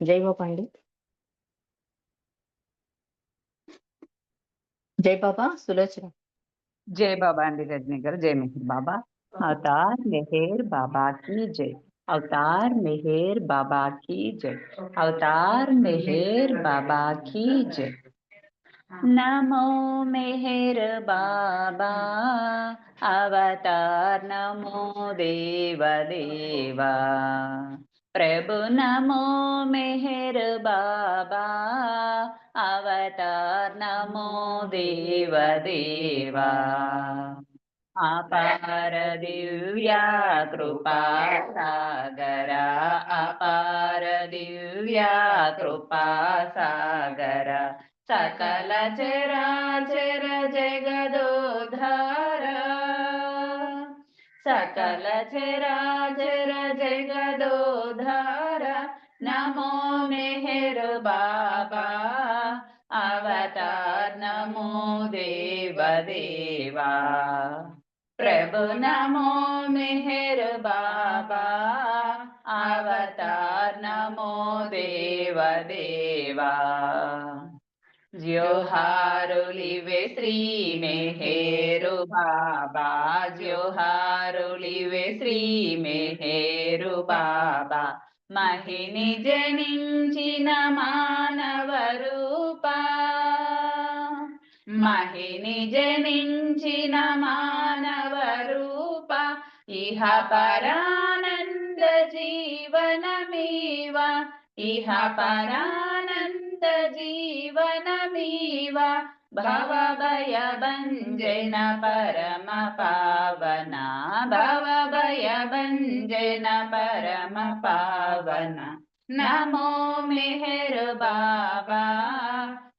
జై బాబా అండి జై బాబా సులోచన జై బాబా అండి రజనీ గారు జై మెహర్ బాబా అవతార్ మెహర్ బాబా की जय अवतार मेहर बाबा की जय अवतार मेहर बाबा की जय नमो मेहर बाबा अवतार नमो देव देवा प्रभु नमो मेहर बाबा, अवतार नमो देव देवा। अपार दिव्या कृपा सागर, अपार दिव्या कृपा सागर। सकल चराचर जगदोधार सकल चराचर जगदोधार नमो मेहर बाबा अवतार नमो देव देवा प्रभु नमो मेहर बाबा अवतार नमो देव देवा జ్యోహారులివే శ్రీ మెహేరు బాబా జ్యోహారులివే శ్రీ మెహేరు బాబా. మహిని జనించిన మానవ రూప. మహిని జనించిన మానవ రూప. ఇహ పరానంద జీవనమీవ. ఇహ పరా जीवनमीव भवभयभञ्जन परमपावना भवभयभञ्जन परमपावना। नमो मेहर बाबा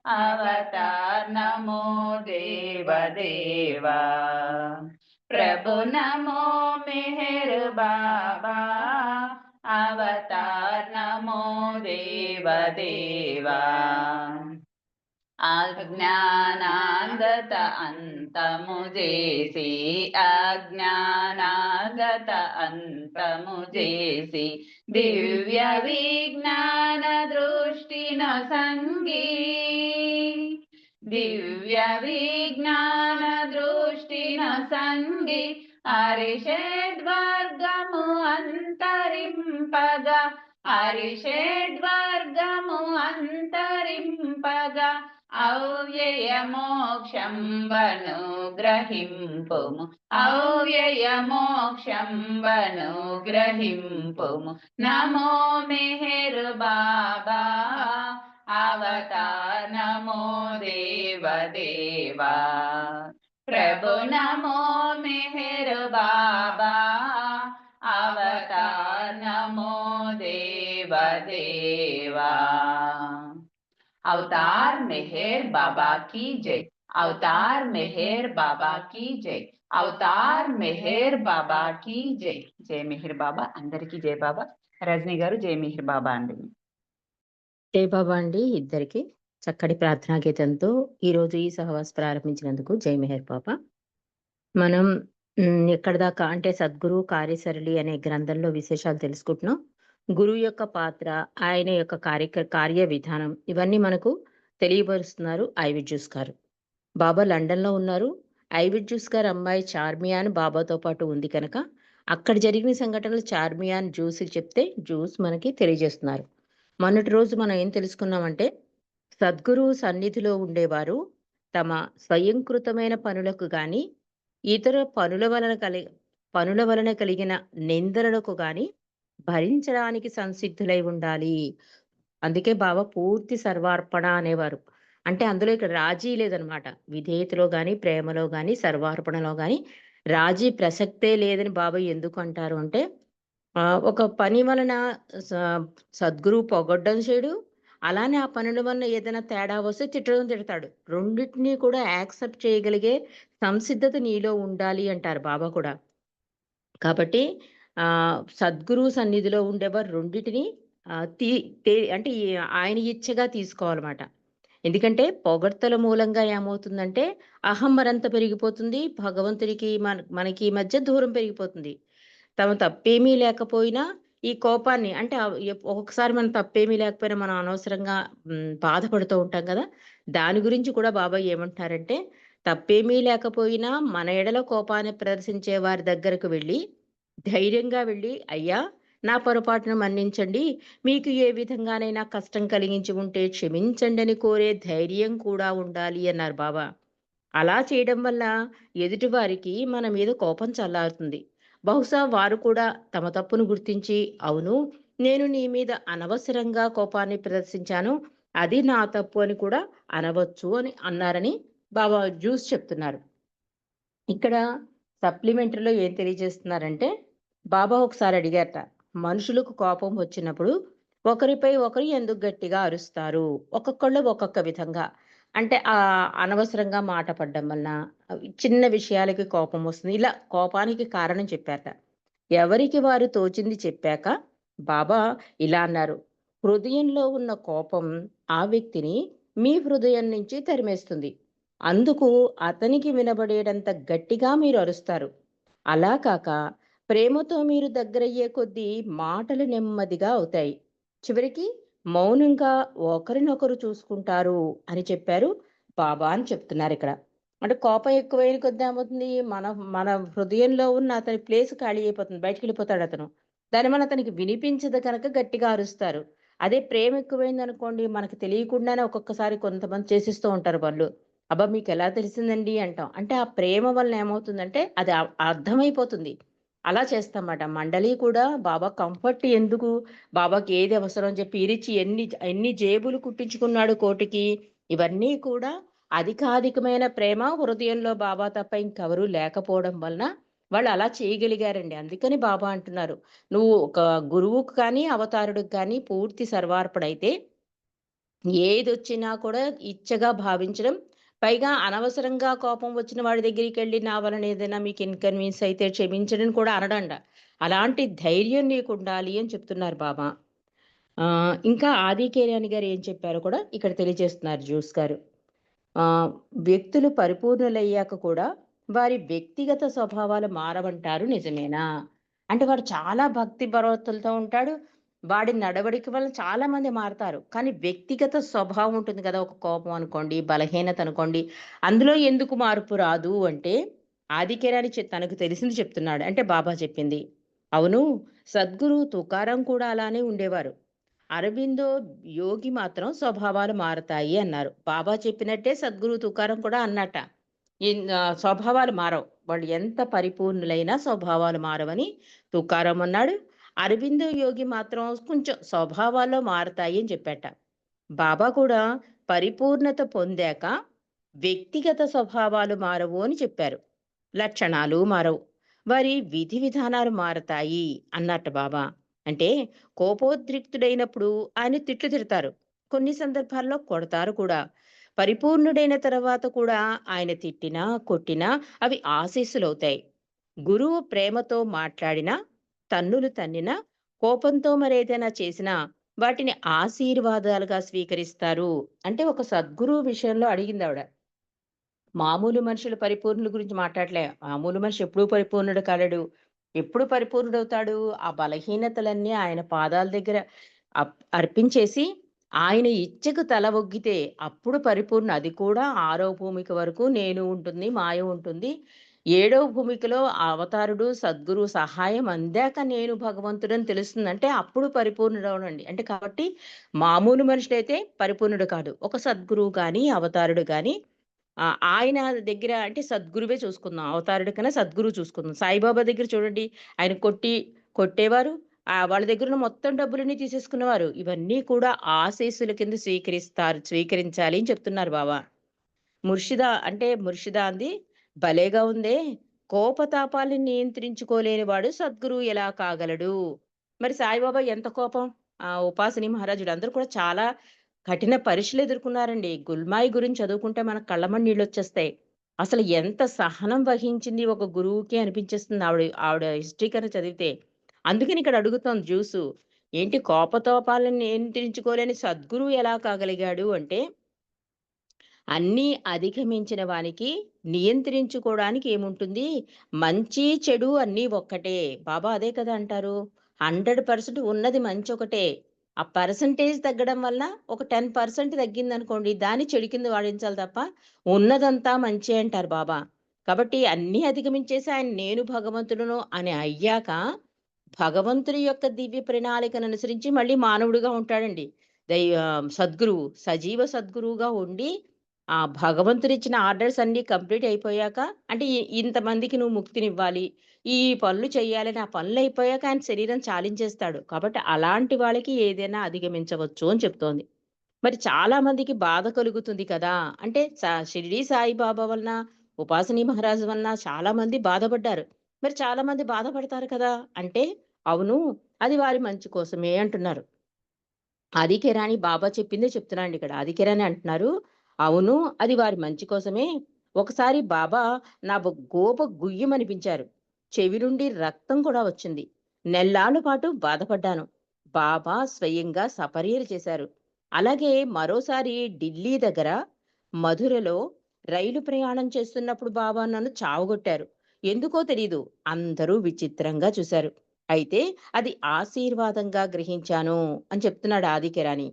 अवतार नमो देवदेवा। प्रभु नमो मेहर बाबा अवतार नमो देवदेवा। अज्ञानागत अन्तमुजेसि अज्ञानागत अन्तमुजेसि दिव्यविज्ञानदृष्टिन सङ्गी दिव्यविज्ञानदृष्टिन सङ्गी విజ్ఞాన దృష్టిన సంగీ దివ్య అంతరింపగా హరిషడ్వర్గము అంతరింపగా అవ్యయ మోక్షం వను గ్రహింపుము అవ్యయ మోక్షం వను గ్రహింపుము. నమో మెహర్ బాబా అవతార నమో దేవదేవా దేవా ప్రభు నమో మెహర్ బాబా అవతార్ నమో దేవ దేవా అవతార్ మెహర్ బాబా की जय అవతార్ మెహర్ బాబా की जय అవతార్ మెహర్ బాబా की जय జై మెహర్ బాబా అందరికీ జై బాబా రజనీ గారు జై మెహర్ బాబా అండి జై బాబా అండి ఇద్దరికి చక్కటి ప్రార్థనా గీతంతో ఈరోజు ఈ సహవాస్ ప్రారంభించినందుకు జై మెహర్ పాప. మనం ఎక్కడ దాకా అంటే సద్గురు కార్యసరళి అనే గ్రంథంలో విశేషాలు తెలుసుకుంటున్నాం. గురువు యొక్క పాత్ర ఆయన యొక్క కార్య కార్య విధానం ఇవన్నీ మనకు తెలియపరుస్తున్నారు ఐవిడ్జూస్ జ్యూస్ గారు. బాబా లండన్లో ఉన్నారు. ఐవిడ్జూస్ జ్యూస్ గారు అమ్మాయి చార్మియాన్ బాబాతో పాటు ఉంది కనుక అక్కడ జరిగిన సంఘటనలు చార్మియాన్ జ్యూస్ చెప్తే జ్యూస్ మనకి తెలియజేస్తున్నారు. మొన్నటి రోజు మనం ఏం తెలుసుకున్నామంటే సద్గురు సన్నిధిలో ఉండేవారు. తమ స్వయంకృతమైన పనులకు గాని ఇతర పనుల వలన కలి పనుల వలన కలిగిన నిందలకు గాని భరించడానికి సంసిద్ధులై ఉండాలి. అందుకే బాబా పూర్తి సర్వార్పణ అనేవారు. అంటే అందులో ఇక్కడ రాజీ లేదనమాట. విధేయతలో గాని ప్రేమలో గాని సర్వార్పణలో గాని రాజీ ప్రసక్తే లేదని బాబా ఎందుకు అంటారు అంటే ఒక పని వలన స- సద్గురు పొగడ్డం చేయడు అలానే ఆ పనుల వల్ల ఏదైనా తేడా వస్తే తిట్టడం తిడతాడు. రెండింటినీ కూడా యాక్సెప్ట్ చేయగలిగే సంసిద్ధత నీలో ఉండాలి అంటారు బాబా కూడా. కాబట్టి ఆ సద్గురు సన్నిధిలో ఉండేవారు రెండింటిని తీ తే- అంటే ఆయన ఇచ్చగా తీసుకోవాలన్నమాట. ఎందుకంటే పొగడ్తల మూలంగా ఏమవుతుందంటే అహం మరంత పెరిగిపోతుంది భగవంతుడికి మన మనకి మధ్య దూరం పెరిగిపోతుంది. తమ తప్పేమీ లేకపోయినా ఈ కోపాన్ని అంటే ఒక్కొక్కసారి మనం తప్పేమీ లేకపోయినా మనం అనవసరంగా బాధపడుతూ ఉంటాం కదా దాని గురించి కూడా బాబాయ్ ఏమంటున్నారంటే, తప్పేమీ లేకపోయినా మన ఎడల కోపాన్ని ప్రదర్శించే వారి దగ్గరకు వెళ్ళి ధైర్యంగా వెళ్ళి "అయ్యా! నా పొరపాటును మన్నించండి. మీకు ఏ విధంగానైనా కష్టం కలిగించి ఉంటే క్షమించండి" అని కోరే ధైర్యం కూడా ఉండాలి అన్నారు బాబా. అలా చేయడం వల్ల ఎదుటివారికి మన మీద కోపం చల్లారుతుంది. బహుశా వారు కూడా తమ తప్పును గుర్తించి, అవును నేను నీ మీద అనవసరంగా కోపాన్ని ప్రదర్శించాను. అది నా తప్పు అని కూడా అనవచ్చు అని అన్నారని బాబా జ్యూస్ చెప్తున్నారు. ఇక్కడ సప్లిమెంటరీలో ఏం తెలియజేస్తున్నారంటే, బాబా ఒకసారి అడిగారట. మనుషులకు కోపం వచ్చినప్పుడు ఒకరిపై ఒకరు ఎందుకు గట్టిగా అరుస్తారు? ఒక్కొక్కళ్ళు ఒక్కొక్క విధంగా. అంటే ఆ అనవసరంగా మాట పడడం వలన, చిన్న విషయాలకి కోపం వస్తుంది. ఇలా కోపానికి కారణం చెప్పారట. ఎవరికి వారు తోచింది చెప్పాక బాబా ఇలా అన్నారు. హృదయంలో ఉన్న కోపం ఆ వ్యక్తిని మీ హృదయం నుంచి తరిమేస్తుంది. అందుకు అతనికి వినబడేటంత గట్టిగా మీరు అరుస్తారు. అలా కాక ప్రేమతో మీరు దగ్గరయ్యే కొద్దీ మాటలు నెమ్మదిగా అవుతాయి. చివరికి మౌనంగా ఒకరినొకరు చూసుకుంటారు అని చెప్పారు బాబా అని చెప్తున్నారు ఇక్కడ అంటే కోపం ఎక్కువైన కొద్ది ఏమవుతుంది? మన మన హృదయంలో ఉన్న అతని ప్లేస్ ఖాళీ అయిపోతుంది. బయటికి వెళ్ళిపోతాడు అతను దాని దానివల్ల అతనికి వినిపించదు కనుక గట్టిగా అరుస్తారు. అదే ప్రేమ ఎక్కువైందనుకోండి మనకు తెలియకుండానే ఒక్కొక్కసారి కొంతమంది చేసిస్తూ ఉంటారు వాళ్ళు అబ్బా! మీకు ఎలా తెలిసిందండి అంటాం. అంటే ఆ ప్రేమ వలన ఏమవుతుందంటే అది అర్థమైపోతుంది. అలా చేస్తామట మండలి కూడా బాబా కంఫర్ట్ ఎందుకు? బాబాకి ఏది అవసరం అని చెప్పి ఇరిచి ఎన్ని ఎన్ని జేబులు కుట్టించుకున్నాడు కోటికి. ఇవన్నీ కూడా అధికాధికమైన ప్రేమ హృదయంలో బాబా తప్ప ఇంకెవరూ లేకపోవడం వలన వాళ్ళు అలా చేయగలిగారండి. అందుకని బాబా అంటున్నారు. నువ్వు ఒక గురువుకు కానీ, అవతారుడికి కానీ పూర్తి సర్వార్పణైతే ఏదొచ్చినా కూడా ఇచ్చగా భావించడం. పైగా అనవసరంగా కోపం వచ్చిన వాడి వెళ్ళి నా వలన ఏదైనా మీకు ఇన్కన్వీన్స్ అయితే క్షమించడం కూడా అనడండ అలాంటి ధైర్యం నీకు ఉండాలి అని చెప్తున్నారు బాబా. ఇంకా ఆది కేరాని గారు ఏం చెప్పారో కూడా ఇక్కడ తెలియజేస్తున్నారు జ్యూస్ గారు. వ్యక్తులు పరిపూర్ణులయ్యాక కూడా వారి వ్యక్తిగత స్వభావాలు మారవంటారు నిజమేనా? అంటే వాడు చాలా భక్తి పరవతులతో ఉంటాడు. వాడి నడవడిక వల్ల చాలా మంది మారతారు. కానీ వ్యక్తిగత స్వభావం ఉంటుంది కదా! ఒక కోపం అనుకోండి, బలహీనత అనుకోండి. అందులో ఎందుకు మార్పు రాదు అంటే ఆదికేరాని తనకు తెలిసింది చెప్తున్నాడు. అంటే బాబా చెప్పింది. అవును సద్గురు తుకారం కూడా అలానే ఉండేవారు. అరవిందో యోగి మాత్రం స్వభావాలు మారతాయి అన్నారు. బాబా చెప్పినట్టే సద్గురు తుకారం కూడా అన్నట. స్వభావాలు మారవు. వాళ్ళు ఎంత పరిపూర్ణులైనా స్వభావాలు మారవని తుకారం అన్నాడు. అరబిందో యోగి మాత్రం కొంచెం స్వభావాల్లో మారతాయి అని చెప్పాట. బాబా కూడా పరిపూర్ణత పొందాక వ్యక్తిగత స్వభావాలు మారవు అని చెప్పారు. లక్షణాలు మారవు. వారి విధి విధానాలు మారతాయి అన్నట్ట బాబా. అంటే కోపోద్రిక్తుడైనప్పుడు ఆయన తిట్లు తిడతారు. కొన్ని సందర్భాల్లో కొడతారు కూడా. పరిపూర్ణుడైన తర్వాత కూడా ఆయన తిట్టినా, కొట్టినా అవి ఆశీస్సులవుతాయి. గురువు ప్రేమతో మాట్లాడినా, తన్నులు తన్నినా, కోపంతో మరేదైనా చేసినా వాటిని ఆశీర్వాదాలుగా స్వీకరిస్తారు. అంటే ఒక సద్గురువు విషయంలో అడిగింది ఆవిడ మామూలు మనుషులు పరిపూర్ణుల గురించి మాట్లాడలే. మామూలు మనిషి ఎప్పుడూ పరిపూర్ణుడు కాలేడు. ఎప్పుడు పరిపూర్ణుడవుతాడు? ఆ బలహీనతలన్నీ ఆయన పాదాల దగ్గర అప్ అర్పించేసి, ఆయన ఇచ్చకు తల ఒగ్గితే అప్పుడు పరిపూర్ణ. అది కూడా ఆరో భూమిక వరకు నేను ఉంటుంది, మాయ ఉంటుంది. ఏడవ భూమికలో అవతారుడు, సద్గురు సహాయం అందాక నేను భగవంతుడని తెలుస్తుందంటే అప్పుడు పరిపూర్ణుడు అవునండి అంటే కాబట్టి మామూలు మనుషుడైతే పరిపూర్ణుడు కాడు. ఒక సద్గురువు కానీ అవతారుడు కానీ ఆయన దగ్గర అంటే సద్గురువే చూసుకుందాం. అవతారుడి కన్నా సద్గురువు చూసుకుందాం. సాయిబాబా దగ్గర చూడండి ఆయన కొట్టి కొట్టేవారు. వాళ్ళ దగ్గర మొత్తం డబ్బులన్నీ తీసేసుకునేవారు. ఇవన్నీ కూడా ఆశీస్సుల కింద స్వీకరిస్తారు స్వీకరించాలి అని చెప్తున్నారు బాబా. ముర్షిదా అంటే ముర్షిదా అంది భలేగా ఉందే! కోపతాపాల్ని నియంత్రించుకోలేని వాడు సద్గురువు ఎలా కాగలడు? మరి సాయిబాబా ఎంత కోపం? ఆ ఉపాసని మహారాజుడు అందరూ కూడా చాలా కఠిన పరీక్షలు ఎదుర్కొన్నారండి. గుల్మాయి గురించి చదువుకుంటే మనకు నీళ్ళు వచ్చేస్తాయి అసలు ఎంత సహనం వహించింది ఒక గురువుకి అనిపించేస్తుంది ఆవిడ ఆవిడ హిస్టరీ కన్నా చదివితే. అందుకని ఇక్కడ అడుగుతాం జ్యూసు. ఏంటి కోపతోపాలను నియంత్రించుకోలేని సద్గురువు ఎలా కాగలిగాడు అంటే అన్నీ అధిగమించిన వానికి నియంత్రించుకోవడానికి ఏముంటుంది? మంచి, చెడు అన్నీ ఒక్కటే. బాబా అదే కదా అంటారు. హండ్రెడ్ పర్సెంట్ ఉన్నది మంచి ఒకటే ఆ పర్సంటేజ్ తగ్గడం వల్ల ఒక టెన్ పర్సెంట్ తగ్గింది అనుకోండి దాన్ని చెడు కింద వాడించాలి తప్ప ఉన్నదంతా మంచి అంటారు బాబా కాబట్టి అన్నీ అధిగమించేసి ఆయన నేను భగవంతుడును అని అయ్యాక భగవంతుని యొక్క దివ్య ప్రణాళికను అనుసరించి మళ్ళీ మానవుడిగా ఉంటాడండి దై సద్గురువు సజీవ సద్గురువుగా ఉండి ఆ భగవంతుడు ఇచ్చిన ఆర్డర్స్ అన్ని కంప్లీట్ అయిపోయాక అంటే ఇంతమందికి నువ్వు ముక్తినివ్వాలి ఈ పనులు చేయాలని ఆ పనులు అయిపోయాక ఆయన శరీరం చాలించేస్తాడు. కాబట్టి అలాంటి వాళ్ళకి ఏదైనా అధిగమించవచ్చు అని చెప్తోంది. మరి చాలా మందికి బాధ కలుగుతుంది కదా. అంటే సా- షిరిడి సాయిబాబా వలన ఉపాసనీ మహారాజు వలన చాలా మంది బాధపడ్డారు. మరి చాలా మంది బాధపడతారు కదా. అంటే అవును అది వారి మంచి కోసమే అంటున్నారు. ఆదికేరాని బాబా చెప్పిందే చెప్తున్నాండి ఇక్కడ. ఆదికేరాని అంటున్నారు అవును అది వారి మంచి కోసమే. ఒకసారి బాబా నా గోప గుయ్యమనిపించారు. చెవి నుండి రక్తం కూడా వచ్చింది. నెల్లాళ్ళ పాటు బాధపడ్డాను. బాబా స్వయంగా సపర్యలు చేశారు. అలాగే మరోసారి ఢిల్లీ దగ్గర మధురలో రైలు ప్రయాణం చేస్తున్నప్పుడు బాబా నన్ను చావగొట్టారు. ఎందుకో తెలీదు అందరూ విచిత్రంగా చూశారు. అయితే అది ఆశీర్వాదంగా గ్రహించాను అని చెప్తున్నాడు ఆదికెరాని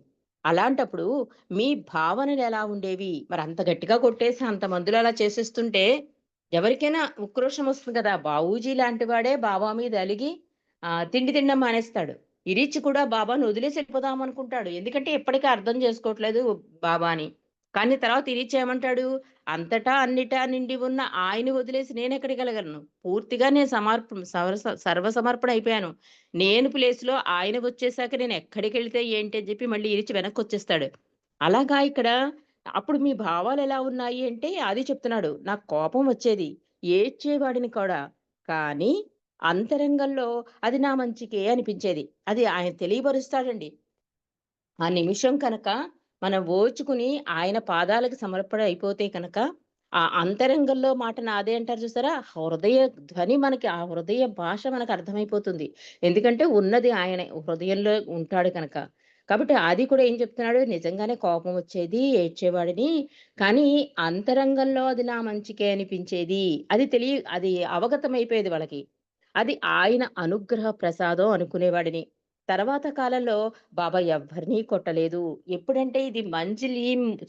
అలాంటప్పుడు మీ భావనలు ఎలా ఉండేవి? మరి అంత గట్టిగా కొట్టేసి అంత మందులు అలా చేసేస్తుంటే ఎవరికైనా ఉక్రోషం వస్తుంది కదా? బావూజీ లాంటి వాడే బాబా మీద అలిగి ఆ తిండి తినడం మానేస్తాడు. ఇరిచి కూడా బాబాను వదిలేసి వెళ్ళిపోదాం అనుకుంటాడు. ఎందుకంటే ఎప్పటికీ అర్థం చేసుకోవట్లేదు బాబాని. కానీ తర్వాత ఇరిచి ఏమంటాడు? అంతటా అన్నిటా నిండి ఉన్న ఆయన వదిలేసి నేను ఎక్కడికెళ్ళగలను పూర్తిగా నేను సమర్ప సర్వ సర్వ సమర్పణ అయిపోయాను. నేను ప్లేస్లో ఆయన వచ్చేసాక నేను ఎక్కడికి వెళ్తే ఏంటి అని చెప్పి మళ్ళీ ఇరిచి వెనక్కి వచ్చేస్తాడు అలాగా ఇక్కడ అప్పుడు మీ భావాలు ఎలా ఉన్నాయి అంటే అది చెప్తున్నాడు. నాకు కోపం వచ్చేది. ఏడ్చేవాడిని కూడా. కానీ అంతరంగంలో అది నా మంచికే అనిపించేది. అది ఆయన తెలియపరుస్తాడండి. ఆ నిమిషం కనుక మనం ఓచుకుని ఆయన పాదాలకు సమర్పణ అయిపోతే కనుక ఆ అంతరంగంలో మాట నాదే అంటారు చూసారా? హృదయ ధ్వని మనకి ఆ హృదయ భాష మనకు అర్థమైపోతుంది. ఎందుకంటే ఉన్నది ఆయన హృదయంలో ఉంటాడు కనుక. కాబట్టి అది కూడా ఏం చెప్తున్నాడు? నిజంగానే కోపం వచ్చేది ఏడ్చేవాడిని. కానీ అంతరంగంలో అది నా మంచికే అనిపించేది. అది తెలియ అది అవగతం అయిపోయేది వాళ్ళకి. అది ఆయన అనుగ్రహ ప్రసాదం అనుకునేవాడిని. తర్వాత కాలంలో బాబా ఎవరినీ కొట్టలేదు. ఎప్పుడంటే ఇది మంజిలి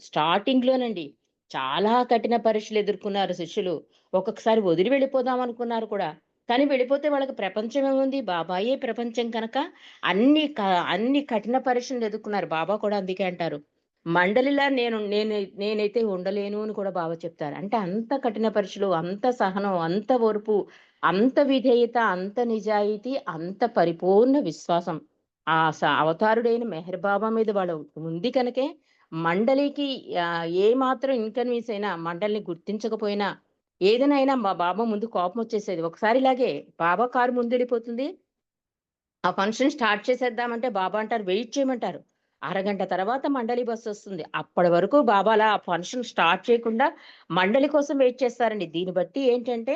స్టార్టింగ్ లోనండి చాలా కఠిన పరీక్షలు ఎదుర్కొన్నారు శిష్యులు. ఒక్కొక్కసారి వదిలి వెళ్ళిపోదాం అనుకున్నారు కూడా. కానీ వెళ్ళిపోతే వాళ్ళకి ప్రపంచం ఏముంది? బాబాయే ప్రపంచం కనుక అన్ని అన్ని కఠిన పరీక్షలు ఎదుర్కొన్నారు. బాబా కూడా అందుకే అంటారు. మండలిలా నేను నేను నేనైతే ఉండలేను అని కూడా బాబా చెప్తారు. అంటే అంత కఠిన పరీక్షలు అంత సహనం అంత ఓర్పు అంత విధేయత అంత నిజాయితీ అంత పరిపూర్ణ విశ్వాసం. ఆ అవతారుడైన మెహర్ బాబా మీద వాళ్ళు ఉంది కనుకే మండలికి ఏ మాత్రం ఇన్కన్వీన్స్ అయినా మండలిని గుర్తించకపోయినా ఏదైనా మా బాబా ముందు కోపం వచ్చేసేది. ఒకసారి ఇలాగే బాబా కారు ముందు వెళ్ళిపోతుంది ఆ ఫంక్షన్ స్టార్ట్ చేసేద్దామంటే బాబా అంటారు వెయిట్ చేయమంటారు. అరగంట తర్వాత మండలి బస్సు వస్తుంది. అప్పటి వరకు బాబా అలా ఆ ఫంక్షన్ స్టార్ట్ చేయకుండా మండలి కోసం వెయిట్ చేస్తారండి. దీన్ని బట్టి ఏంటంటే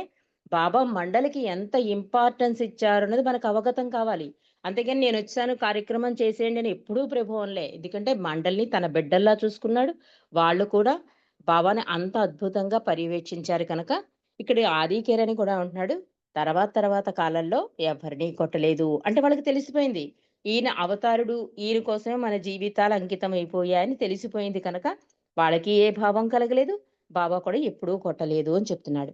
బాబా మండలికి ఎంత ఇంపార్టెన్స్ ఇచ్చారు అన్నది మనకు అవగతం కావాలి. అంతేగాని నేను వచ్చాను కార్యక్రమం చేసేయండి అని ఎప్పుడూ ప్రభువులే ఎందుకంటే మండలిని తన బిడ్డల్లా చూసుకున్నాడు. వాళ్ళు కూడా బాబాని అంత అద్భుతంగా పర్యవేక్షించారు కనుక ఇక్కడ ఆదికేరని కూడా ఉంటున్నాడు తర్వాత తర్వాత కాలంలో ఎవరిని కొట్టలేదు. అంటే వాళ్ళకి తెలిసిపోయింది. ఈయన అవతారుడు ఈయన కోసమే మన జీవితాలు అంకితం అయిపోయాయని తెలిసిపోయింది కనుక వాళ్ళకి ఏ భావం కలగలేదు. బాబా కూడా ఎప్పుడూ కొట్టలేదు అని చెప్తున్నాడు.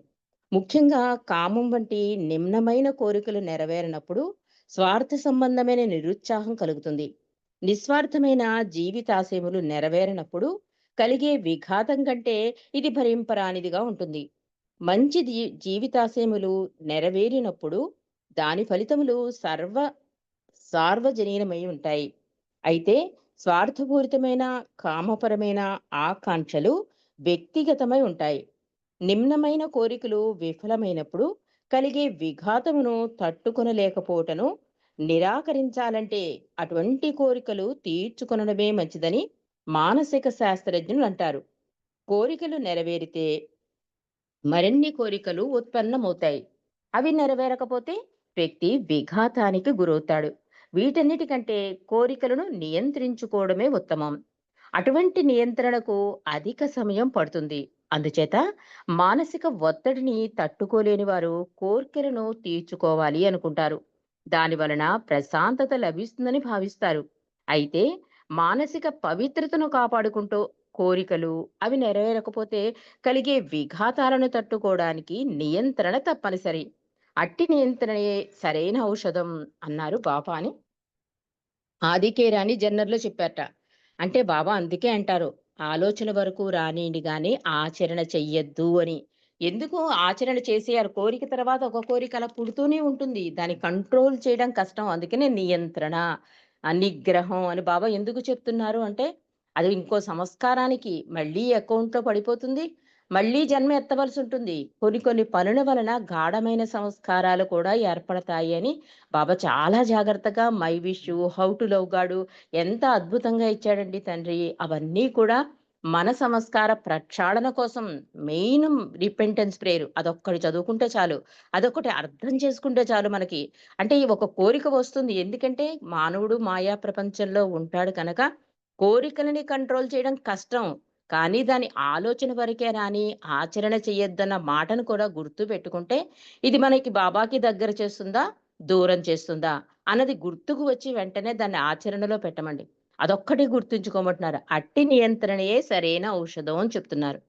ముఖ్యంగా కామం వంటి నిమ్నమైన కోరికలు నెరవేరినప్పుడు స్వార్థ సంబంధమైన నిరుత్సాహం కలుగుతుంది. నిస్వార్థమైన జీవితాశయములు నెరవేరినప్పుడు కలిగే విఘాతం కంటే ఇది భరింపరానిదిగా ఉంటుంది. మంచి జీ- జీవితాశయములు నెరవేరినప్పుడు దాని ఫలితములు సర్వ సార్వజనీనమై ఉంటాయి. అయితే స్వార్థపూరితమైన కామపరమైన ఆకాంక్షలు వ్యక్తిగతమై ఉంటాయి. నిమ్నమైన కోరికలు విఫలమైనప్పుడు కలిగే విఘాతమును తట్టుకొనలేకపోవటను నిరాకరించాలంటే అటువంటి కోరికలు తీర్చుకొనడమే మంచిదని మానసిక శాస్త్రజ్ఞులు అంటారు. కోరికలు నెరవేరితే మరిన్ని కోరికలు ఉత్పన్నమవుతాయి. అవి నెరవేరకపోతే వ్యక్తి విఘాతానికి గురవుతాడు. వీటన్నిటికంటే కోరికలను నియంత్రించుకోవడమే ఉత్తమం. అటువంటి నియంత్రణకు అధిక సమయం పడుతుంది. అందుచేత మానసిక ఒత్తిడిని తట్టుకోలేని వారు కోరికలను తీర్చుకోవాలి అనుకుంటారు. దాని వలన ప్రశాంతత లభిస్తుందని భావిస్తారు. అయితే మానసిక పవిత్రతను కాపాడుకుంటూ కోరికలు అవి నెరవేరకపోతే కలిగే విఘాతాలను తట్టుకోవడానికి నియంత్రణ తప్పనిసరి. అట్టి నియంత్రణయే సరైన ఔషధం అన్నారు బాబా అని. ఆదికేరాని జన్నర్లో చెప్పారట. అంటే బాబా అందుకే అంటారు ఆలోచన వరకు రానియండి కానీ ఆచరణ చెయ్యొద్దు అని. ఎందుకు ఆచరణ చేసేయారు కోరిక తర్వాత ఒక కోరిక అలా పుడుతూనే ఉంటుంది. దాన్ని కంట్రోల్ చేయడం కష్టం. అందుకనే నియంత్రణ నిగ్రహం అని బాబా ఎందుకు చెప్తున్నారు అంటే అది ఇంకో సంస్కారానికి మళ్ళీ అకౌంట్లో పడిపోతుంది. మళ్ళీ జన్మ ఎత్తవలసి ఉంటుంది. కొన్ని కొన్ని పనుల వలన గాఢమైన సంస్కారాలు కూడా ఏర్పడతాయి అని బాబా చాలా జాగ్రత్తగా my wish how to love గాడు ఎంత అద్భుతంగా ఇచ్చాడండి తండ్రి. అవన్నీ కూడా మన సంస్కార ప్రక్షాళన కోసం మెయిన్ రిపెంటెన్స్ ప్రేయర్. అదొక్కటి చదువుకుంటే చాలు. అదొకటి అర్థం చేసుకుంటే చాలు మనకి. అంటే ఈ ఒక కోరిక వస్తుంది. ఎందుకంటే మానవుడు మాయా ప్రపంచంలో ఉంటాడు కనుక కోరికలని కంట్రోల్ చేయడం కష్టం. కానీ దాని ఆలోచన వరకే రాని ఆచరణ చెయ్యొద్దన్న మాటను కూడా గుర్తు పెట్టుకుంటే ఇది మనకి బాబాకి దగ్గర చేస్తుందా దూరం చేస్తుందా అన్నది గుర్తుకు వచ్చి వెంటనే దాన్ని ఆచరణలో పెట్టమండి. అదొక్కటి గుర్తుంచుకోమంటున్నారు. అట్టి నియంత్రణయే సరైన ఔషధం అని చెప్తున్నారు.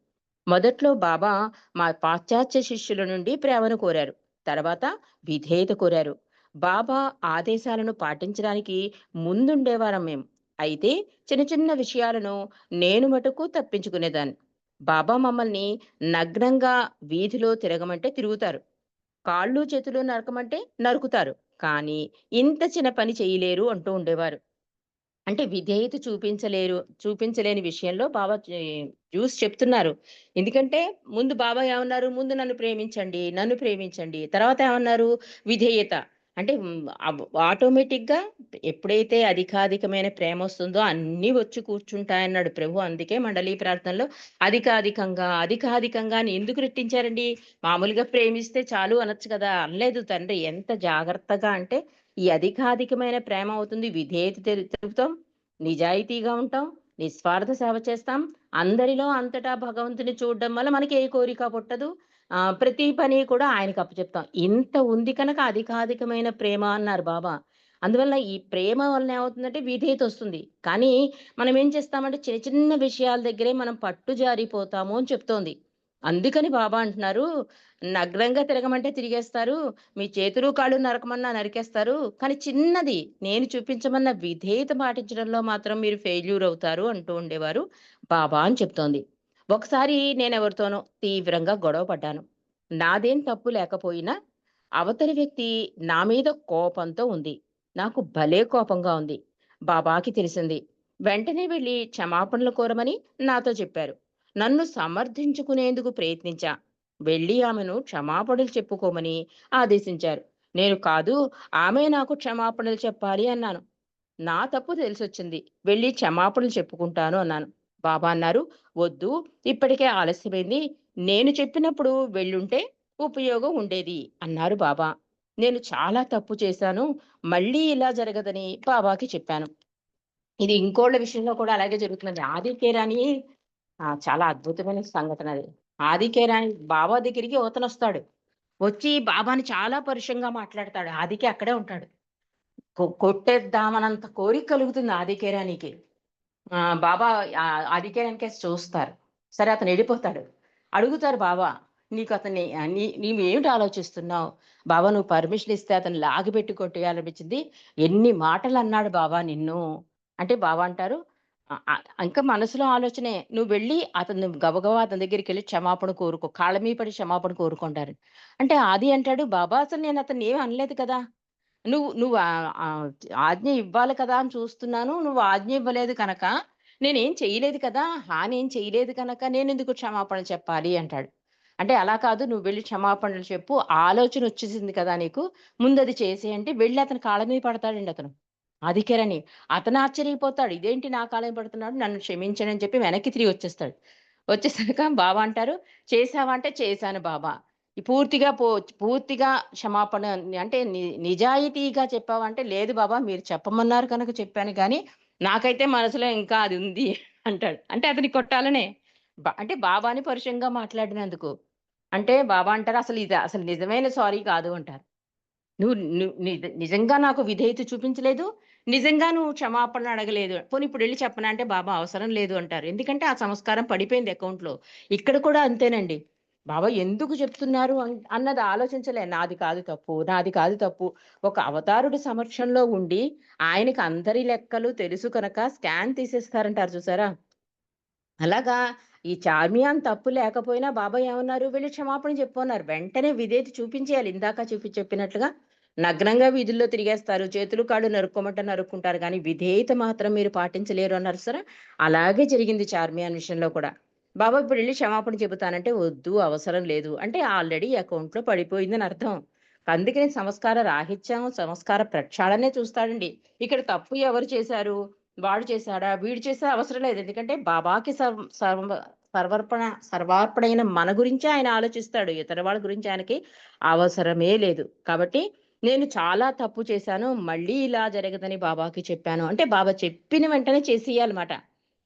మొదట్లో బాబా మా పాశ్చాత్య శిష్యుల నుండి ప్రేమను కోరారు. తర్వాత విధేయత కోరారు. బాబా ఆదేశాలను పాటించడానికి ముందుండేవారం మేము అయితే చిన్న చిన్న విషయాలను నేను మటుకు తప్పించుకునేదాన్ని. బాబా మమ్మల్ని నగ్నంగా వీధిలో తిరగమంటే తిరుగుతారు. కాళ్ళు చేతులు నరకమంటే నరుకుతారు. కానీ ఇంత చిన్న పని చేయలేరు అంటూ ఉండేవారు. అంటే విధేయత చూపించలేరు చూపించలేని విషయంలో బాబా చూసి జ్యూస్ చెప్తున్నారు. ఎందుకంటే ముందు బాబా ఏమన్నారు? ముందు నన్ను ప్రేమించండి నన్ను ప్రేమించండి. తర్వాత ఏమన్నారు? విధేయత. అంటే ఆటోమేటిక్గా ఎప్పుడైతే అధికాధికమైన ప్రేమ వస్తుందో అన్ని వచ్చి కూర్చుంటాయన్నాడు ప్రభు. అందుకే మండలీ ప్రార్థనలో అధికాధికంగా అధికాధికంగా అని ఎందుకు రెట్టించారండి? మామూలుగా ప్రేమిస్తే చాలు అనొచ్చు కదా! అనలేదు తండ్రి. ఎంత జాగ్రత్తగా అంటే ఈ అధికాధికమైన ప్రేమ అవుతుంది. విధేయత తెలుపుతాం. నిజాయితీగా ఉంటాం. నిస్వార్థ సేవ చేస్తాం. అందరిలో అంతటా భగవంతుని చూడడం వల్ల మనకి ఏ కోరిక పుట్టదు. ప్రతి పని కూడా ఆయనకు అప్పచెప్తాం. ఇంత ఉంది కనుక అధికాధికమైన ప్రేమ అన్నారు బాబా. అందువల్ల ఈ ప్రేమ వలన ఏమవుతుందంటే విధేయత వస్తుంది. కానీ మనం ఏం చేస్తామంటే చిన్న చిన్న విషయాల దగ్గరే మనం పట్టు జారిపోతాము అని చెప్తోంది. అందుకని బాబా అంటున్నారు నగ్నంగా తిరగమంటే తిరిగేస్తారు మీ చేతులు కాళ్ళు నరకమన్నా నరికేస్తారు కానీ చిన్నది నేను చూపించమన్న విధేయత పాటించడంలో మాత్రం మీరు ఫెయిల్యూర్ అవుతారు అంటూ ఉండేవారు బాబా అని చెప్తోంది. ఒకసారి నేను ఎవరితోనో తీవ్రంగా గొడవ పడ్డాను. నాదేం తప్పు లేకపోయినా అవతలి వ్యక్తి నా మీద కోపంతో ఉంది. నాకు భలే కోపంగా ఉంది. బాబాకి తెలిసింది. వెంటనే వెళ్ళి క్షమాపణలు కోరమని నాతో చెప్పారు. నన్ను సమర్థించుకునేందుకు ప్రయత్నించా. వెళ్ళి ఆమెను క్షమాపణలు చెప్పుకోమని ఆదేశించారు. నేను కాదు ఆమె నాకు క్షమాపణలు చెప్పాలి అన్నాను. నా తప్పు తెలిసొచ్చింది. వెళ్ళి క్షమాపణలు చెప్పుకుంటాను అన్నాను. బాబా అన్నారు. వద్దు ఇప్పటికే ఆలస్యమైంది. నేను చెప్పినప్పుడు వెళ్ళుంటే ఉపయోగం ఉండేది అన్నారు బాబా. నేను చాలా తప్పు చేశాను. మళ్ళీ ఇలా జరగదని బాబాకి చెప్పాను. ఇది ఇంకోళ్ళ విషయంలో కూడా అలాగే జరుగుతున్నది. ఆదికేరాని చాలా అద్భుతమైన సంఘటన అది. ఆదికేరాని బాబా దగ్గరికి ఓతను వస్తాడు వచ్చి బాబాని చాలా పరుషంగా మాట్లాడతాడు. ఆదికి అక్కడే ఉంటాడు. కొ- కొట్టేద్దామనంత కోరిక కలుగుతుంది ఆదికేరానికి బాబా ఆ, చూస్తారు. సరే అతను వెళ్ళిపోతాడు. అడుగుతారు బాబా నీకు అతన్ని నీ నీవు ఏమిటి ఆలోచిస్తున్నావు? బాబా నువ్వు పర్మిషన్ ఇస్తే అతను లాగిపెట్టి కొట్టేయాలనిపించింది. ఎన్ని మాటలు అన్నాడు బాబా నిన్ను? అంటే బాబా అంటారు ఇంకా మనసులో ఆలోచనే నువ్వు వెళ్ళి అతను గబగబా అతని దగ్గరికి వెళ్ళి క్షమాపణ కోరుకో కాళ్ళ మీద పడి క్షమాపణ కోరుకుంటారు అంటే ఆది అంటాడు బాబా అసలు నేను అతన్ని ఏమీ అనలేదు కదా? నువ్వు నువ్వు ఆజ్ఞ ఇవ్వాలి కదా అని చూస్తున్నాను. నువ్వు ఆజ్ఞ ఇవ్వలేదు కనుక నేనేం చేయలేదు కదా? హాని ఏం చేయలేదు కనుక నేను ఎందుకు క్షమాపణ చెప్పాలి అంటాడు. అంటే అలా కాదు నువ్వు వెళ్ళి క్షమాపణలు చెప్పు. ఆలోచన వచ్చేసింది కదా నీకు. ముందు అది చేసి అంటే వెళ్ళి అతని కాళ్ళ మీద పడతాడండి అతను. అధికారని. అతను ఆశ్చర్యపోతాడు. ఇదేంటి నా కాలం పడుతున్నాడు? నన్ను క్షమించనని చెప్పి వెనక్కి తిరిగి వచ్చేస్తాడు. వచ్చేసాక బాబా అంటారు చేసావా అంటే చేశాను బాబా. పూర్తిగా పో పూర్తిగా క్షమాపణ అంటే నిజాయితీగా చెప్పావంటే లేదు బాబా మీరు చెప్పమన్నారు కనుక చెప్పాను కానీ నాకైతే మనసులో ఇంకా అది ఉంది అంటాడు. అంటే అతని కొట్టాలనే బా- అంటే బాబాని పరుషంగా మాట్లాడినందుకు. అంటే బాబా అంటారు అసలు ఇది అసలు నిజమైన సారీ కాదు అంటారు. నువ్వు నిజంగా నాకు విధేయత చూపించలేదు నిజంగా నువ్వు క్షమాపణ అడగలేదు. పోనీ ఇప్పుడు వెళ్ళి చెప్పనా అంటే బాబా అవసరం లేదు అంటారు. ఎందుకంటే ఆ సంస్కారం పడిపోయింది అకౌంట్లో. ఇక్కడ కూడా అంతేనండి. బాబా ఎందుకు చెప్తున్నారు అన్- అన్నది ఆలోచించలే. నాది కాదు తప్పు నాది కాదు తప్పు. ఒక అవతారుడి సమక్షంలో ఉండి ఆయనకి అందరి లెక్కలు తెలుసు కనుక స్కాన్ తీసేస్తారంటారు చూసారా? అలాగా ఈ చార్మియాన్ తప్పు లేకపోయినా బాబాయ్ ఏమన్నారు? వీళ్ళు క్షమాపణ చెప్పున్నారు. వెంటనే విధేయత చూపించేయాలి. ఇందాక చూపి చెప్పినట్లుగా నగ్నంగా వీధుల్లో తిరిగేస్తారు. చేతులు కాళ్ళు నరుక్కోమంటే నరుక్కుంటారు. కానీ విధేయత మాత్రం మీరు పాటించలేరు అన్నారు సరే అలాగే జరిగింది చార్మియాన్ విషయంలో కూడా. బాబా ఇప్పుడు వెళ్ళి క్షమాపణ చెబుతానంటే వద్దు అవసరం లేదు. అంటే ఆల్రెడీ అకౌంట్లో పడిపోయిందని అర్థం. అందుకని సంస్కార రాహిత్యం సంస్కార ప్రక్షాళనే చూస్తాడండి. ఇక్కడ తప్పు ఎవరు చేశారు? వాడు చేశాడా? వీడు చేసే అవసరం లేదు. ఎందుకంటే బాబాకి సర్వ సర్వ సర్వర్పణ సర్వార్పణైన మన గురించి ఆయన ఆలోచిస్తాడు. ఇతర వాళ్ళ గురించి ఆయనకి అవసరమే లేదు. కాబట్టి నేను చాలా తప్పు చేశాను. మళ్ళీ ఇలా జరగదని బాబాకి చెప్పాను. అంటే బాబా చెప్పిన వెంటనే చేసేయాలన్నమాట.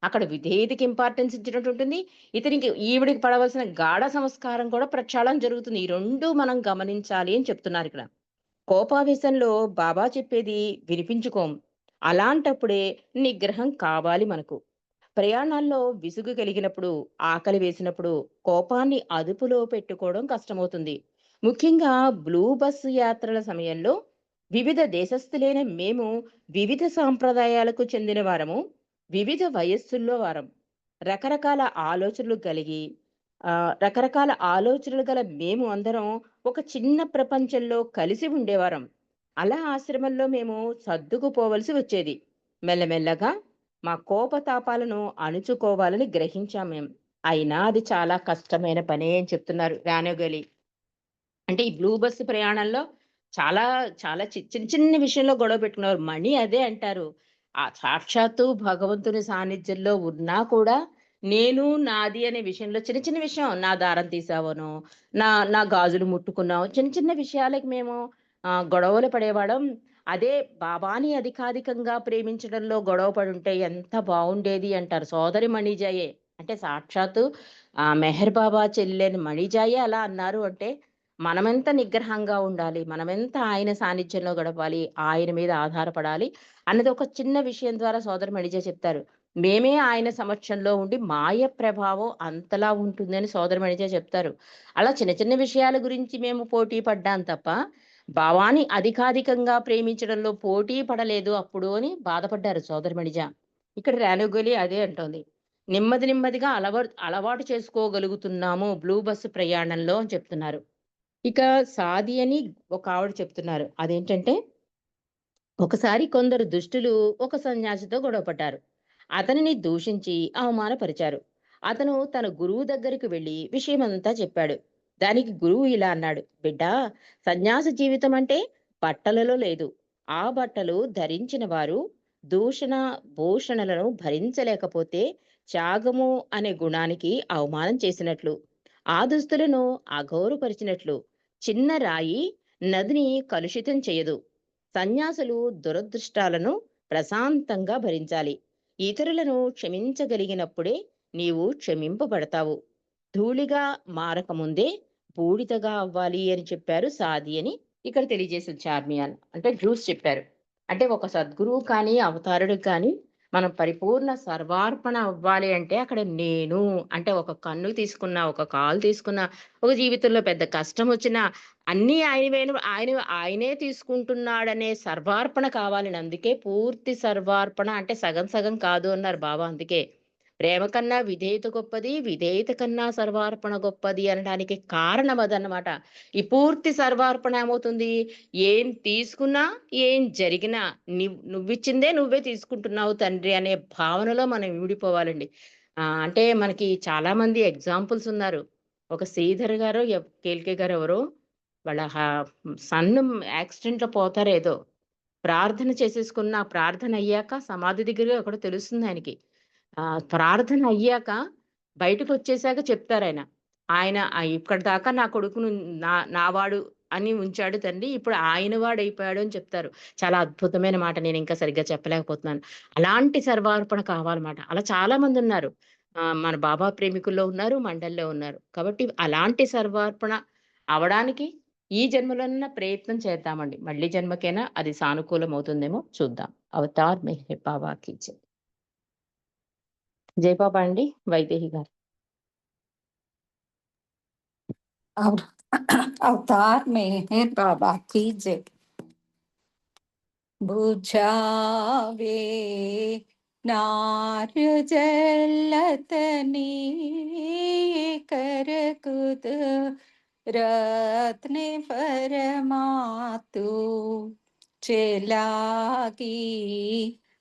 అక్కడ విధేయతకి ఇంపార్టెన్స్ ఇచ్చినట్టు ఉంటుంది. ఇతనికి ఈవిడికి పడవలసిన గాఢ సంస్కారం కూడా ప్రక్షాళన జరుగుతుంది. ఈ రెండు మనం గమనించాలి అని చెప్తున్నారు ఇక్కడ. కోపావేశంలో బాబా చెప్పేది వినిపించుకోం. అలాంటప్పుడే నిగ్రహం కావాలి మనకు. ప్రయాణాల్లో విసుగు కలిగినప్పుడు ఆకలి వేసినప్పుడు కోపాన్ని అదుపులో పెట్టుకోవడం కష్టమవుతుంది. ముఖ్యంగా బ్లూ బస్సు యాత్రల సమయంలో వివిధ దేశస్థులైన మేము వివిధ సాంప్రదాయాలకు చెందిన వారము. వివిధ వయస్సుల్లో వారం రకరకాల ఆలోచనలు కలిగి రకరకాల ఆలోచనలు గల మేము అందరం ఒక చిన్న ప్రపంచంలో కలిసి ఉండేవారం. అలా ఆశ్రమంలో మేము సర్దుకుపోవలసి వచ్చేది. మెల్లమెల్లగా మా కోపతాపాలను అణుచుకోవాలని గ్రహించాం మేము అయినా అది చాలా కష్టమైన పనే అని చెప్తున్నారు రానోగలి అంటే ఈ బ్లూ బస్సు ప్రయాణంలో చాలా చాలా చి- చిన్న చిన్న విషయంలో గొడవ పెట్టుకున్నారు మణి అదే అంటారు. ఆ సాక్షాత్తు భగవంతుని సాన్నిధ్యంలో ఉన్నా కూడా నేను నాది అనే విషయంలో చిన్న చిన్న విషయం. నా దారం తీసావను నా నా గాజులు ముట్టుకున్నావు చిన్న చిన్న విషయాలకి మేము గొడవలు పడేవాడం అదే బాబాని అధికాధికంగా ప్రేమించడంలో గొడవ పడి ఉంటే ఎంత బాగుండేది అంటారు సోదరి మణిజాయే. అంటే సాక్షాత్తు ఆ మెహర్ బాబా చెల్లెని మణిజాయే అలా అన్నారు అంటే మనమెంత నిగ్రహంగా ఉండాలి మనమెంత ఆయన సాన్నిధ్యంలో గడపాలి ఆయన మీద ఆధారపడాలి అన్నది ఒక చిన్న విషయం ద్వారా సోదరు మణిజ చెప్తారు. మేమే ఆయన సమక్షంలో ఉండి మాయ ప్రభావం అంతలా ఉంటుందని సోదరు మణిజ చెప్తారు. అలా చిన్న చిన్న విషయాల గురించి మేము పోటీ పడ్డాం తప్ప భావాన్ని అధికాధికంగా ప్రేమించడంలో పోటీ పడలేదు అప్పుడు అని బాధపడ్డారు సోదరు మణిజ. ఇక్కడ రేణుగోలి అదే అంటోంది. నెమ్మది నెమ్మదిగా అలవా అలవాటు చేసుకోగలుగుతున్నాము బ్లూ బస్సు ప్రయాణంలో అని చెప్తున్నారు. ఇక సాది అని ఒక ఆవిడ చెప్తున్నారు. అదేంటంటే ఒకసారి కొందరు దుష్టులు ఒక సన్యాసితో గొడవపడ్డారు. అతనిని దూషించి అవమానపరిచారు. అతను తన గురువు దగ్గరికి వెళ్ళి విషయమంతా చెప్పాడు. దానికి గురువు ఇలా అన్నాడు. బిడ్డా సన్యాస జీవితం అంటే బట్టలలో లేదు. ఆ బట్టలు ధరించిన వారు దూషణ భూషణలను భరించలేకపోతే త్యాగము అనే గుణానికి అవమానం చేసినట్లు ఆ దుస్తులను అగౌరవపరిచినట్లు చిన్న రాయి నదిని కలుషితం చేయదు. సన్యాసులు దురదృష్టాలను ప్రశాంతంగా భరించాలి. ఇతరులను క్షమించగలిగినప్పుడే నీవు క్షమింపబడతావు. ధూళిగా మారకముందే బూడిదగా అవ్వాలి అని చెప్పారు సాది అని ఇక్కడ తెలియజేసింది చార్మియాన్ అంటే జ్యూస్ చెప్పారు. అంటే ఒక సద్గురువు కానీ అవతారుడు కానీ మనం పరిపూర్ణ సర్వార్పణ అవ్వాలి అంటే అక్కడ నేను అంటే ఒక కన్ను తీసుకున్నా ఒక కాలు తీసుకున్నా ఒక జీవితంలో పెద్ద కష్టం వచ్చినా అన్నీ ఆయన ఆయన ఆయనే తీసుకుంటున్నాడనే సర్వార్పణ కావాలని అందుకే పూర్తి సర్వార్పణ అంటే సగం సగం కాదు అన్నారు బాబా అందుకే. ప్రేమ కన్నా విధేయత గొప్పది విధేయత కన్నా సర్వార్పణ గొప్పది అనడానికి కారణం అదన్నమాట. ఈ పూర్తి సర్వార్పణ ఏమవుతుంది? ఏం తీసుకున్నా ఏం జరిగినా నువ్విచ్చిందే నువ్వే తీసుకుంటున్నావు తండ్రి అనే భావనలో మనం విడిపోవాలండి. అంటే మనకి చాలా మంది ఎగ్జాంపుల్స్ ఉన్నారు. ఒక శ్రీధర్ గారు కేల్కే గారు ఎవరు వాళ్ళ సన్ యాక్సిడెంట్లో పోతారేదో ప్రార్థన చేసేసుకున్న ప్రార్థన అయ్యాక సమాధి దగ్గర అక్కడ తెలుస్తుంది ఆయనకి. ఆ ప్రార్థన అయ్యాక బయటకు వచ్చేసాక చెప్తారు ఆయన ఆయన ఇక్కడి ఇక్కడ దాకా నా కొడుకును నా నావాడు అని ఉంచాడు తండ్రి ఇప్పుడు ఆయన వాడు అయిపోయాడు అని చెప్తారు. చాలా అద్భుతమైన మాట నేను ఇంకా సరిగ్గా చెప్పలేకపోతున్నాను. అలాంటి సర్వార్పణ కావాలన్నమాట. అలా చాలా మంది ఉన్నారు. మన బాబా ప్రేమికుల్లో ఉన్నారు మండల్లో ఉన్నారు. కాబట్టి అలాంటి సర్వార్పణ అవడానికి ఈ జన్మలోనైనా ప్రయత్నం చేద్దామండి. మళ్ళీ జన్మకైనా అది సానుకూలం అవుతుందేమో చూద్దాం. అవతార్ మెహే బాబాకి కీచే जयपा पांडे वैदेही घर। अव, अवतार में है बाबा की जय। बुझावे नार जलतनी कर कुद रत्ने परमातु की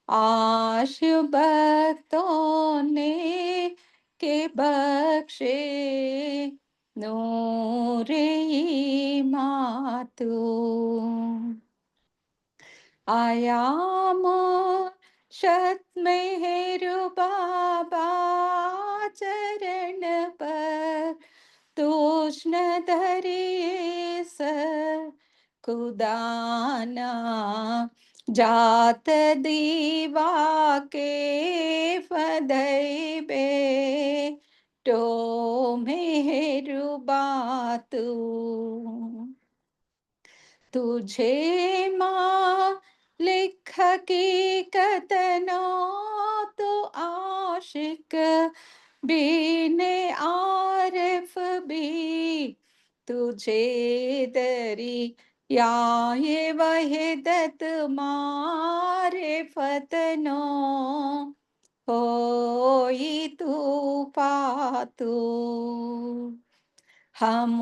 आश भक्तों ने के बख्शे, नूरे मातु। आयाम शत मेहरु बाबा चरण पर, तूष्ण धरिए स खुदाना जात दीवा के फदई बे तो मेहरु बातू तुझे माँ लिख की कतनो तो आशिक बीने आरिफ भी। तुझे दरी या ये वहदत मारे फतनो। होई तू पातू। हम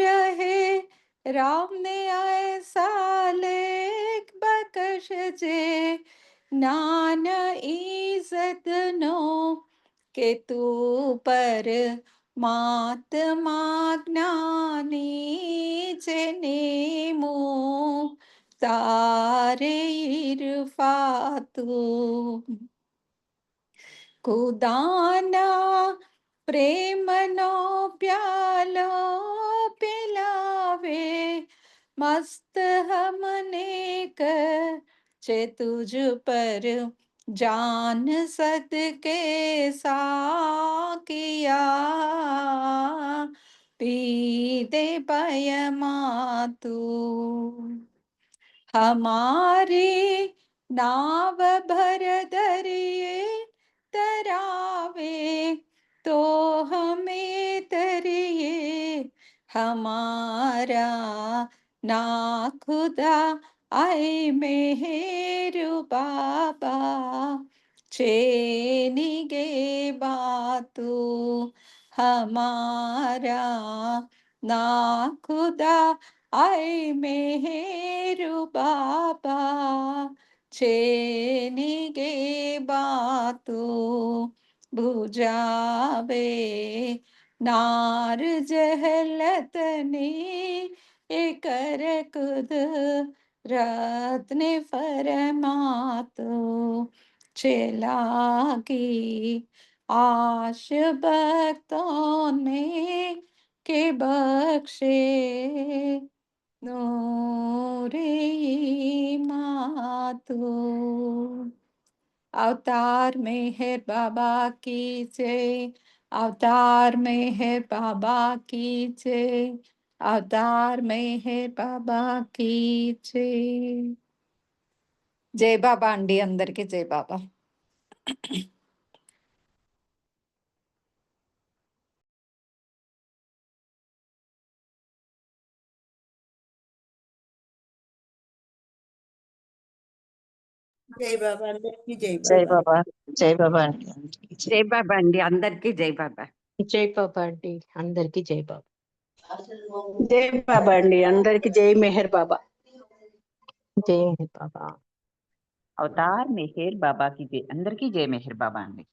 रहे राम ने ऐसा लेख बकश जे। नान इज़्ज़त नो, के तू पर मात्माज्ञाने च नेमो तारैर्फातु कुदाना प्यालोपिलावे मस्त हमने कर तुझ पर जान सद के सा किया पी दे पयमातू हमारी नाव भर दरिए तरावे तो हमें तरिए हमारा ना खुदा आए मेहरु बाबा चेनिगे बातू, हमारा ना खुदा आए मेहरु बाबा चेनिगे बातू, बुझावे नार जहलतनी कर कुद रत्न फरमातो चलागी आश भक्तों ने के बख्शे नूरे मातू अवतार मेहर बाबा की जय, अवतार मेहर बाबा की जय। अवतार मेहर బాబా की जय జై బాబా అండి అందరికీ జై బాబా జై బాబా అందరికీ జై జై బాబా బాబా జై బాబా అండి అందరికీ జై. జై బాబా అండి అందరికీ జై బాబా జై బాబా అండి అందరికీ జై బాబా జై బాబా అండి అందరికి జై మెహర్ బాబా జై మెహర్ బాబా అవతార్ మెహర్ బాబాకి జై అందరికీ జై మెహర్ బాబా అండి